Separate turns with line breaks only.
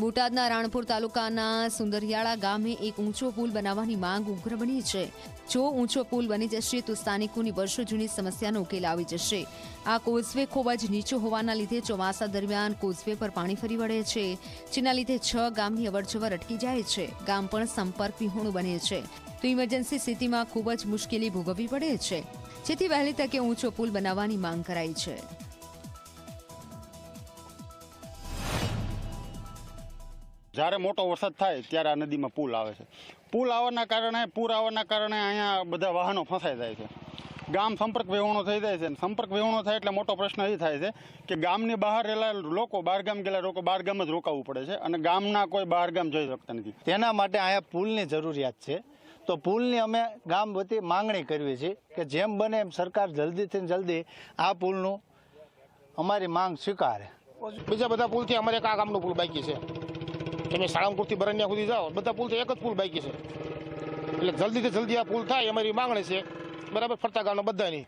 બોટાદના રાણપુર તાલુકાના સુંદરિયાળા ગામે એક ઊંચો પુલ બનાવવાની માંગ ઉગ્ર બની છે. જો ઊંચો પુલ બની જશે તો સ્થાનિકોની વર્ષો જૂની સમસ્યાનો ઉકેલ આવી જશે. આ કોઝવે ખૂબ જ નીચો હોવાના લીધે ચોમાસા દરમિયાન કોઝવે પર પાણી ફરી વળે છે. જેના લીધે છ ગામની અવરજવર અટકી જાય છે. ગામ પણ સંપર્ક વિહોણું બને છે. તો ઇમરજન્સી સ્થિતિમાં ખૂબ જ મુશ્કેલી ભોગવવી પડે છે. જેથી વહેલી તકે ઊંચો પુલ બનાવવાની માંગ કરાઈ છે.
જ્યારે મોટો વરસાદ થાય ત્યારે આ નદીમાં પુલ આવે છે. પુલ આવવાના કારણે પૂર આવવાના કારણે અહીંયા બધા વાહનો ફસાઈ જાય છે. ગામ સંપર્ક વિહોણો થઈ જાય છે અને સંપર્ક વિહોણો થાય એટલે મોટો પ્રશ્ન એ થાય છે કે ગામની બહાર રહેલા લોકો બહાર ગામ ગયેલા લોકો બહાર ગામ જ રોકાવવું પડે છે અને ગામના કોઈ બહાર ગામ જઈ શકતા નથી.
તેના માટે અહીંયા પુલની જરૂરિયાત છે. તો પુલની અમે ગામ વતી માંગણી કરવી છે કે જેમ બને એમ સરકાર જલ્દીથી ને જલ્દી આ પુલનું અમારી માંગ સ્વીકારે.
બીજા બધા પુલથી અમારે કા આ ગામનો પુલ બાકી છે. તમે સાળંગપુરથી બરણ્યા સુધી જાઓ. બધા પુલથી એક જ પુલ બાકી છે. એટલે જલ્દીથી જલ્દી આ પુલ થાય, અમારી માંગણી છે. બરાબર? ફરતા ગામના બધાની.